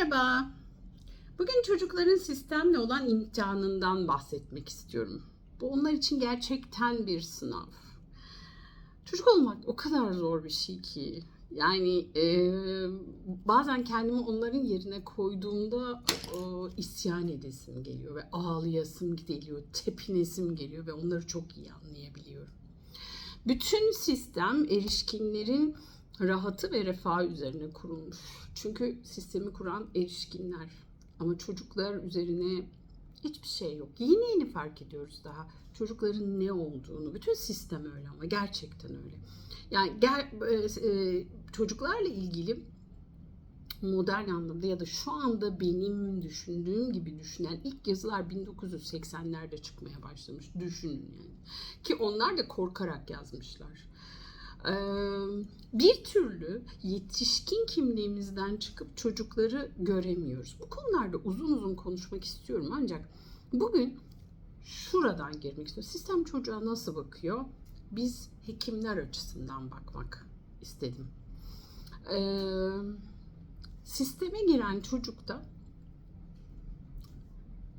Merhaba. Bugün çocukların sistemle olan imtihanından bahsetmek istiyorum. Bu onlar için gerçekten bir sınav. Çocuk olmak o kadar zor bir şey ki. Yani e, bazen kendimi onların yerine koyduğumda o, isyan edesim geliyor ve ağlayasım geliyor, tepinesim geliyor ve onları çok iyi anlayabiliyorum. Bütün sistem erişkinlerin rahatı ve refahı üzerine kurulmuş. Çünkü sistemi kuran erişkinler ama çocuklar üzerine hiçbir şey yok. Yeni yeni fark ediyoruz daha çocukların ne olduğunu. Bütün sistem öyle ama gerçekten öyle. Yani ger, e, e, çocuklarla ilgili modern anlamda ya da şu anda benim düşündüğüm gibi düşünen ilk yazılar 1980'lerde çıkmaya başlamış. Düşünün yani. Ki onlar da korkarak yazmışlar. Bir türlü yetişkin kimliğimizden çıkıp çocukları göremiyoruz. Bu konularda uzun uzun konuşmak istiyorum ancak bugün şuradan girmek istiyorum. Sistem çocuğa nasıl bakıyor? Biz hekimler açısından bakmak istedim. Ee, sisteme giren çocukta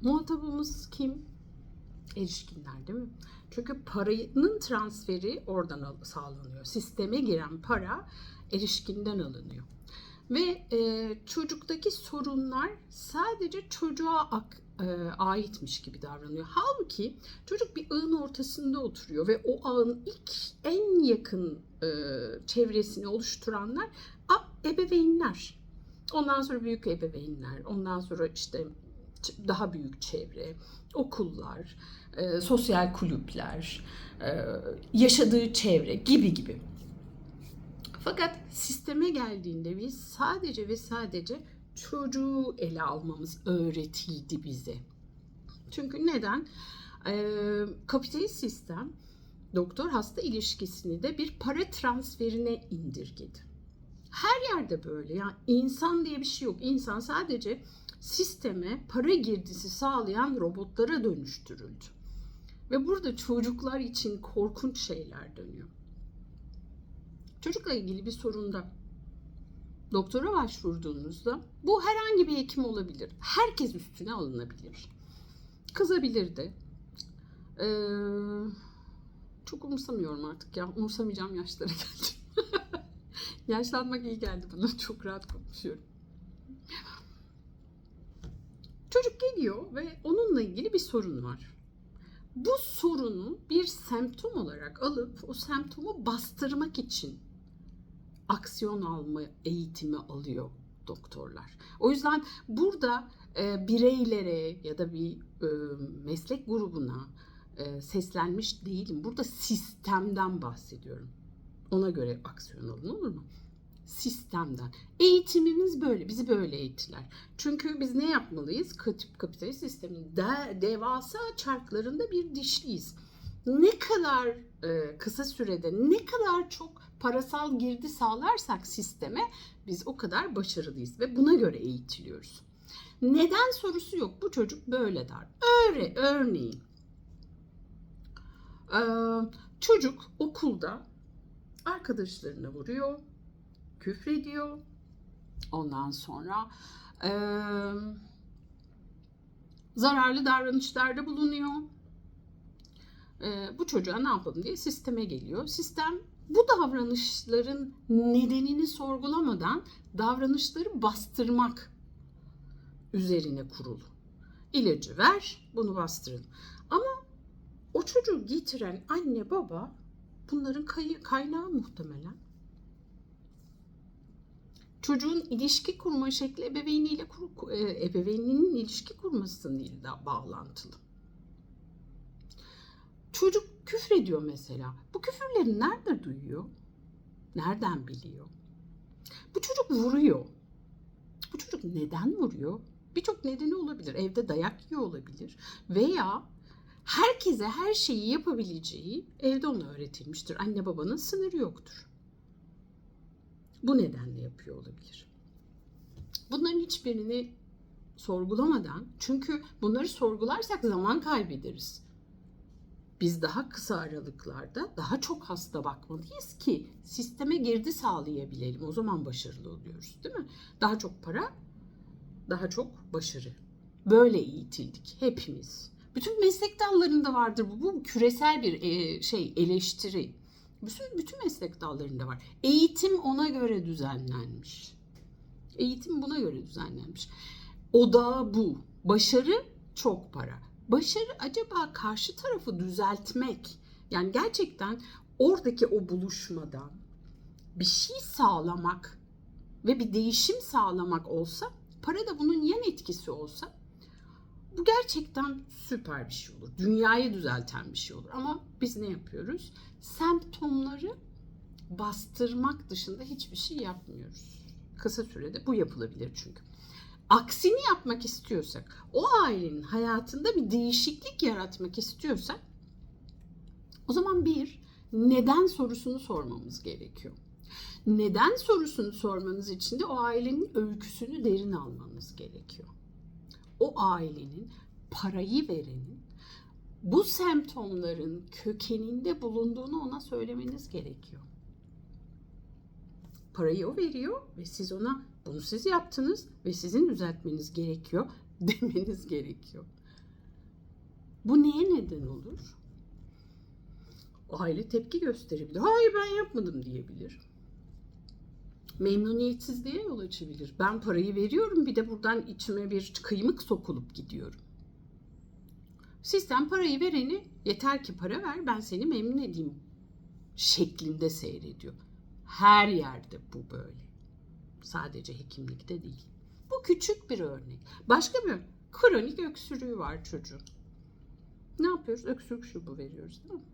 muhatabımız kim? Erişkinler değil mi? Çünkü paranın transferi oradan sağlanıyor. Sisteme giren para erişkinden alınıyor. Ve e, çocuktaki sorunlar sadece çocuğa ak, e, aitmiş gibi davranıyor. Halbuki çocuk bir ağın ortasında oturuyor ve o ağın ilk en yakın e, çevresini oluşturanlar ebeveynler. Ondan sonra büyük ebeveynler, ondan sonra işte daha büyük çevre, okullar, e, sosyal kulüpler, e, yaşadığı çevre gibi gibi. Fakat sisteme geldiğinde biz sadece ve sadece çocuğu ele almamız öğretildi bize. Çünkü neden? E, kapitalist sistem doktor hasta ilişkisini de bir para transferine indirgedi. Her yerde böyle. Yani insan diye bir şey yok. İnsan sadece sisteme para girdisi sağlayan robotlara dönüştürüldü. Ve burada çocuklar için korkunç şeyler dönüyor. Çocukla ilgili bir sorunda doktora başvurduğunuzda bu herhangi bir hekim olabilir. Herkes üstüne alınabilir. Kızabilir de. Ee, çok umursamıyorum artık ya. Umursamayacağım yaşlara geldim. Yaşlanmak iyi geldi bana. Çok rahat konuşuyorum. Çocuk geliyor ve onunla ilgili bir sorun var. Bu sorunu bir semptom olarak alıp o semptomu bastırmak için aksiyon alma eğitimi alıyor doktorlar. O yüzden burada e, bireylere ya da bir e, meslek grubuna e, seslenmiş değilim. Burada sistemden bahsediyorum. Ona göre aksiyon alın olur mu? Sistemden. Eğitimimiz böyle. Bizi böyle eğittiler. Çünkü biz ne yapmalıyız? Kapitalist sistemin de, devasa çarklarında bir dişliyiz. Ne kadar e, kısa sürede ne kadar çok parasal girdi sağlarsak sisteme biz o kadar başarılıyız ve buna göre eğitiliyoruz. Neden sorusu yok. Bu çocuk böyle der. Öyle örneğin ee, çocuk okulda arkadaşlarına vuruyor, küfrediyor. Ondan sonra e, zararlı davranışlarda bulunuyor. E, bu çocuğa ne yapalım diye sisteme geliyor. Sistem bu davranışların nedenini sorgulamadan davranışları bastırmak üzerine kurulu. İlacı ver, bunu bastırın. Ama o çocuğu getiren anne baba bunların kay- kaynağı muhtemelen çocuğun ilişki kurma şekli ebeveyniyle kur, e, ebeveyninin ilişki kurmasıyla bağlantılı. Çocuk küfrediyor mesela. Bu küfürleri nerede duyuyor? Nereden biliyor? Bu çocuk vuruyor. Bu çocuk neden vuruyor? Birçok nedeni olabilir. Evde dayak yiyor olabilir. Veya herkese her şeyi yapabileceği evde ona öğretilmiştir. Anne babanın sınırı yoktur. Bu nedenle yapıyor olabilir. Bunların hiçbirini sorgulamadan çünkü bunları sorgularsak zaman kaybederiz. Biz daha kısa aralıklarda daha çok hasta bakmalıyız ki sisteme girdi sağlayabilelim. O zaman başarılı oluyoruz değil mi? Daha çok para daha çok başarı. Böyle eğitildik hepimiz. Bütün meslek dallarında vardır bu. Bu küresel bir e, şey eleştiri. Bütün, bütün meslek dallarında var. Eğitim ona göre düzenlenmiş. Eğitim buna göre düzenlenmiş. Odağı bu. Başarı çok para. Başarı acaba karşı tarafı düzeltmek. Yani gerçekten oradaki o buluşmada bir şey sağlamak ve bir değişim sağlamak olsa, para da bunun yan etkisi olsa bu gerçekten süper bir şey olur. Dünyayı düzelten bir şey olur. Ama biz ne yapıyoruz? Semptomları bastırmak dışında hiçbir şey yapmıyoruz. Kısa sürede bu yapılabilir çünkü. Aksini yapmak istiyorsak, o ailenin hayatında bir değişiklik yaratmak istiyorsak o zaman bir neden sorusunu sormamız gerekiyor. Neden sorusunu sormanız için de o ailenin öyküsünü derin almanız gerekiyor. O ailenin parayı verenin bu semptomların kökeninde bulunduğunu ona söylemeniz gerekiyor. Parayı o veriyor ve siz ona bunu siz yaptınız ve sizin düzeltmeniz gerekiyor demeniz gerekiyor. Bu neye neden olur? Aile tepki gösterebilir. Hayır ben yapmadım diyebilir. Memnuniyetsizliğe yol açabilir. Ben parayı veriyorum bir de buradan içime bir kıymık sokulup gidiyorum. Sistem parayı vereni yeter ki para ver ben seni memnun edeyim şeklinde seyrediyor. Her yerde bu böyle. Sadece hekimlikte değil. Bu küçük bir örnek. Başka bir kronik öksürüğü var çocuğun. Ne yapıyoruz? Öksürük şurubu veriyoruz değil mi?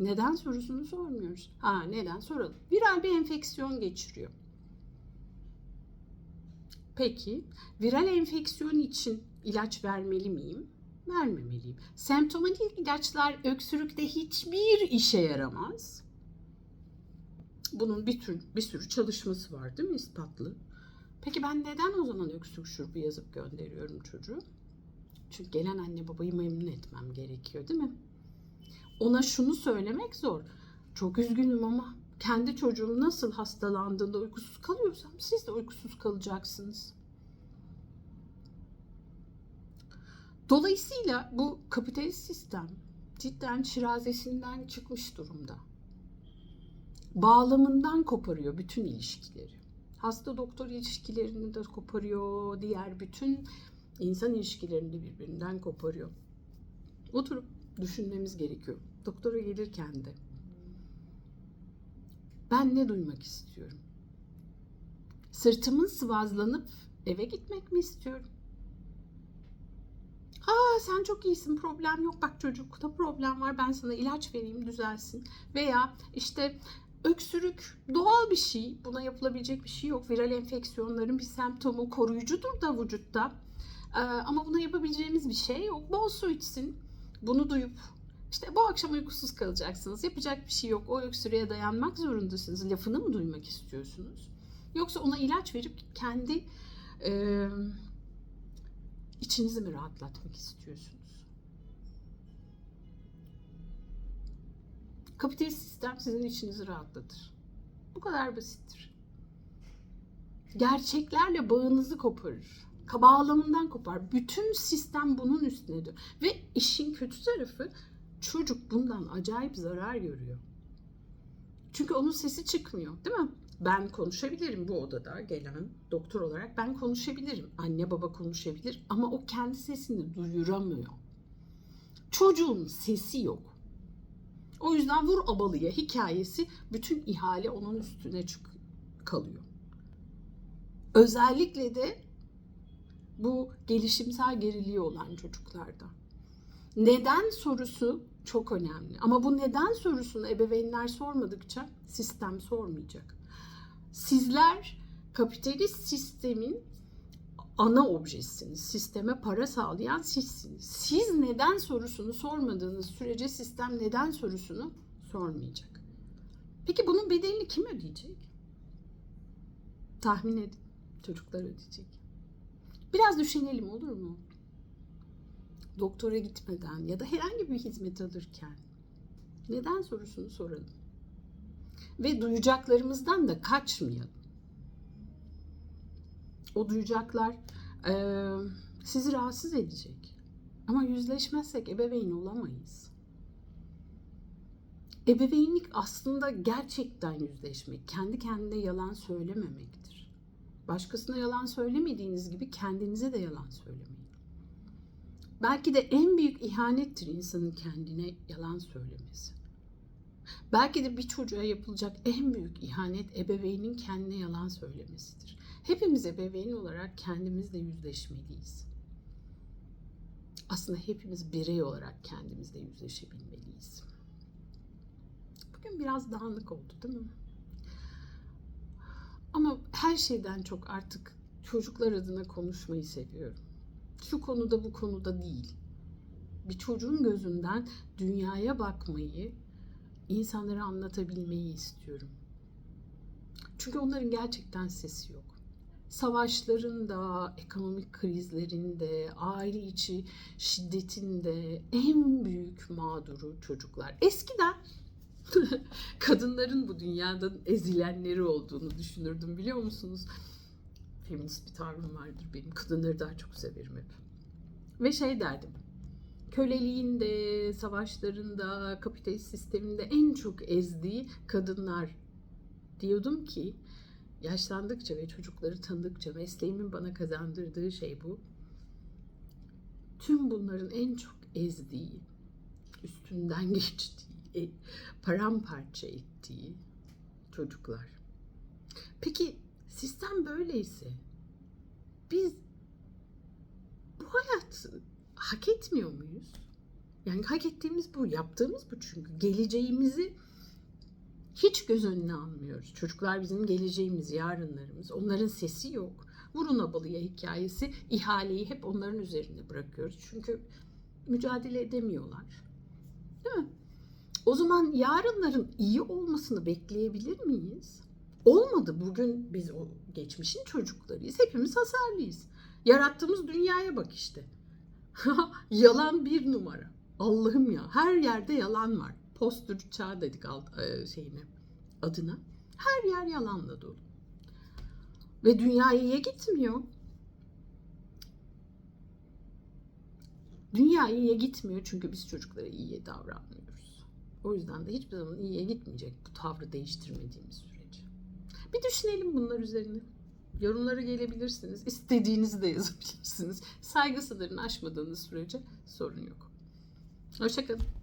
Neden sorusunu sormuyoruz. Ha neden soralım. Viral bir enfeksiyon geçiriyor. Peki viral enfeksiyon için ilaç vermeli miyim? Vermemeliyim. Semptomatik ilaçlar öksürükte hiçbir işe yaramaz. Bunun bir tür bir sürü çalışması var değil mi ispatlı? Peki ben neden o zaman öksürük şurubu yazıp gönderiyorum çocuğu? Çünkü gelen anne babayı memnun etmem gerekiyor değil mi? Ona şunu söylemek zor. Çok üzgünüm ama kendi çocuğum nasıl hastalandığında uykusuz kalıyorsam siz de uykusuz kalacaksınız. Dolayısıyla bu kapitalist sistem cidden şirazesinden çıkmış durumda. Bağlamından koparıyor bütün ilişkileri. Hasta doktor ilişkilerini de koparıyor, diğer bütün insan ilişkilerini de birbirinden koparıyor. Oturup düşünmemiz gerekiyor. Doktora gelirken de. Ben ne duymak istiyorum? Sırtımın sıvazlanıp eve gitmek mi istiyorum? Ha sen çok iyisin problem yok bak çocukta problem var ben sana ilaç vereyim düzelsin. Veya işte öksürük doğal bir şey buna yapılabilecek bir şey yok. Viral enfeksiyonların bir semptomu koruyucudur da vücutta. Ee, ama buna yapabileceğimiz bir şey yok. Bol su içsin. Bunu duyup işte bu akşam uykusuz kalacaksınız. Yapacak bir şey yok. O öksürüğe dayanmak zorundasınız. Lafını mı duymak istiyorsunuz? Yoksa ona ilaç verip kendi e, içinizi mi rahatlatmak istiyorsunuz? Kapitalist sistem sizin içinizi rahatlatır. Bu kadar basittir. Gerçeklerle bağınızı koparır. Bağlamından kopar. Bütün sistem bunun üstünedir. Ve işin kötü tarafı çocuk bundan acayip zarar görüyor. Çünkü onun sesi çıkmıyor değil mi? Ben konuşabilirim bu odada gelen doktor olarak ben konuşabilirim. Anne baba konuşabilir ama o kendi sesini duyuramıyor. Çocuğun sesi yok. O yüzden vur abalıya hikayesi bütün ihale onun üstüne çık kalıyor. Özellikle de bu gelişimsel geriliği olan çocuklarda. Neden sorusu çok önemli. Ama bu neden sorusunu ebeveynler sormadıkça sistem sormayacak. Sizler kapitalist sistemin ana objesiniz. Sisteme para sağlayan sizsiniz. Siz neden sorusunu sormadığınız sürece sistem neden sorusunu sormayacak. Peki bunun bedelini kim ödeyecek? Tahmin edin. Çocuklar ödeyecek. Biraz düşünelim olur mu? Doktora gitmeden ya da herhangi bir hizmet alırken neden sorusunu soralım. Ve duyacaklarımızdan da kaçmayalım. O duyacaklar Ee, sizi rahatsız edecek. Ama yüzleşmezsek ebeveyn olamayız. Ebeveynlik aslında gerçekten yüzleşmek, kendi kendine yalan söylememektir. Başkasına yalan söylemediğiniz gibi kendinize de yalan söylemeyin. Belki de en büyük ihanettir insanın kendine yalan söylemesi. Belki de bir çocuğa yapılacak en büyük ihanet ebeveynin kendine yalan söylemesidir. Hepimiz ebeveyn olarak kendimizle yüzleşmeliyiz. Aslında hepimiz birey olarak kendimizle yüzleşebilmeliyiz. Bugün biraz dağınık oldu değil mi? Ama her şeyden çok artık çocuklar adına konuşmayı seviyorum. Şu konuda bu konuda değil. Bir çocuğun gözünden dünyaya bakmayı, insanlara anlatabilmeyi istiyorum. Çünkü onların gerçekten sesi yok. Savaşların da, ekonomik krizlerin de, aile içi şiddetin de en büyük mağduru çocuklar. Eskiden kadınların bu dünyadan ezilenleri olduğunu düşünürdüm biliyor musunuz? Feminist bir tavrım vardır benim. Kadınları daha çok severim hep. Ve şey derdim. Köleliğin de, savaşların da, kapitalist sisteminde en çok ezdiği kadınlar diyordum ki yaşlandıkça ve çocukları tanıdıkça mesleğimin bana kazandırdığı şey bu. Tüm bunların en çok ezdiği, üstünden geçtiği, paramparça ettiği çocuklar. Peki sistem böyleyse biz bu hayatı hak etmiyor muyuz? Yani hak ettiğimiz bu, yaptığımız bu çünkü. Geleceğimizi hiç göz önüne almıyoruz. Çocuklar bizim geleceğimiz, yarınlarımız. Onların sesi yok. Vurun abalıya hikayesi, ihaleyi hep onların üzerine bırakıyoruz. Çünkü mücadele edemiyorlar. Değil mi? O zaman yarınların iyi olmasını bekleyebilir miyiz? Olmadı. Bugün biz o geçmişin çocuklarıyız. Hepimiz hasarlıyız. Yarattığımız dünyaya bak işte. yalan bir numara. Allah'ım ya. Her yerde yalan var. Postür çağ dedik alt, e, şeyine adına. Her yer yalanla dolu. Ve dünya iyiye gitmiyor. Dünya iyiye gitmiyor çünkü biz çocuklara iyiye davranmıyoruz. O yüzden de hiçbir zaman iyiye gitmeyecek bu tavrı değiştirmediğimiz sürece. Bir düşünelim bunlar üzerine. Yorumlara gelebilirsiniz. İstediğinizi de yazabilirsiniz. Saygı sınırını aşmadığınız sürece sorun yok. Hoşçakalın.